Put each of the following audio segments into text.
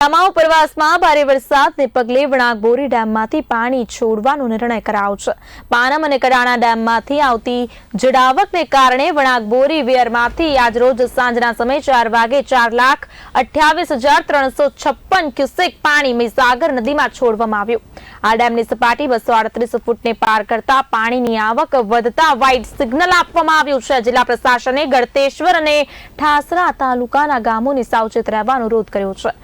તમામ ઉપરવાસમાં ભારે વરસાદને પગલે વણાકબોરી ડેમમાંથી પાણી છોડવાનો નિર્ણય કરાયો છે. પાનમ અને કડાણા ડેમમાંથી આવતી જડાવકને કારણે વણાકબોરી વેરમાંથી આજરોજ સાંજના સમયે ચાર વાગે ચાર લાખ અઠ્યાવીસ હજાર ત્રણસો છપ્પન ક્યુસેક પાણી મહીસાગર નદીમાં છોડવામાં આવ્યું. આ ડેમની સપાટી બસો આડત્રીસ ફૂટને પાર કરતા પાણીની આવક વધતા વ્હાઇટ સિગ્નલ આપવામાં આવ્યું છે. જિલ્લા પ્રશાસને ગળતેશ્વર અને ઠાસરા તાલુકાના ગામોને સાવચેત રહેવા અનુરોધ કર્યો છે.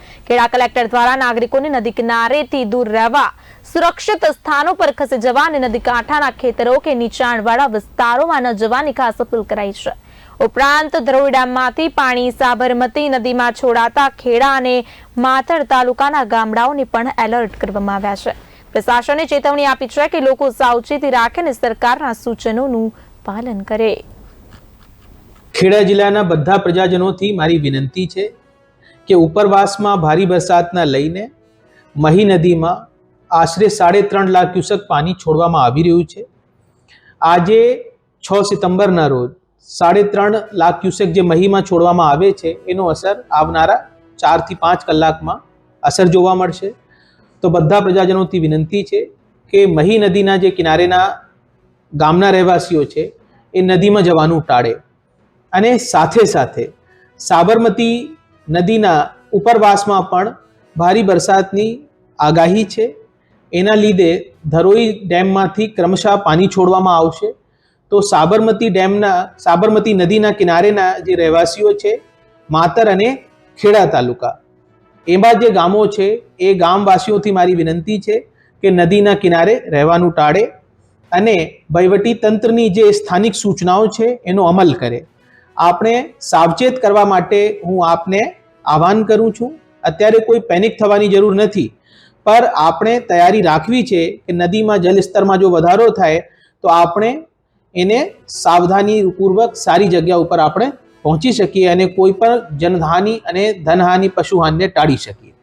ખેડા કલેક્ટર દ્વારા નાગરિકોને નદી કિનારેથી દૂર રહેવા, સુરક્ષિત સ્થાનો પર ખસી જવા અને નદી કાંઠાના ખેતરો કે નીચાણવાળા વિસ્તારોમાં ન જવાની ખાસ અપીલ કરાઈ છે. ઉપરાંત ધરોઈ ડેમમાંથી પાણી સાબરમતી નદીમાં છોડાતા ખેડા અને માતર તાલુકાના ગામડાઓને પણ એલર્ટ કરવામાં આવ્યા છે. પ્રશાસને ચેતવણી આપી છે કે લોકો સાવચેતી રાખે અને સરકારના સૂચનોનું પાલન કરે. ખેડા જિલ્લાના બધા પ્રજાજનોથી મારી વિનંતી છે કે ઉપરવાસમાં ભારે વરસાદના લઈને મહી નદીમાં આશરે સાડે ત્રણ લાખ ક્યુસેક પાણી છોડવામાં આવી રહ્યું છે. આજે છ સપ્ટેમ્બરના રોજ સાડે ત્રણ લાખ ક્યુસેક જે મહીમાં છોડવામાં આવે છે, એનો અસર આવનારા ચારથી પાંચ કલાકમાં અસર જોવા મળશે. તો બધા પ્રજાજનોથી વિનંતી છે કે મહી નદીના જે કિનારેના ગામના રહેવાસીઓ છે, એ નદીમાં જવાનું ટાળે. અને સાથે સાથે સાબરમતી નદીના ઉપરવાસમાં પણ ભારે વરસાદની આગાહી છે. એના લીધે ધરોઈ ડેમમાંથી ક્રમશઃ પાણી છોડવામાં આવશે. તો સાબરમતી ડેમના, સાબરમતી નદીના કિનારેના જે રહેવાસીઓ છે, માતર અને ખેડા તાલુકા. એમાં જે ગામો છે, એ ગામવાસીઓથી મારી વિનંતી છે કે નદીના કિનારે રહેવાનું ટાળે અને વહીવટી તંત્રની જે સ્થાનિક સૂચનાઓ છે, એનો અમલ કરે. આપણે સાવચેત કરવા માટે હું આપને આહવાન કરું છું. અત્યારે કોઈ પેનિક થવાની જરૂર નથી. પર આપણે તૈયારી રાખવી છે કે નદીમાં જલસ્તરમાં જો વધારો થાય, તો આપણે એને સાવધાનીપૂર્વક સારી જગ્યા ઉપર આપણે પહોંચી શકીએ અને કોઈ પણ જનહાનિ અને ધનહાનિ, પશુહાનિને ટાળી શકીએ.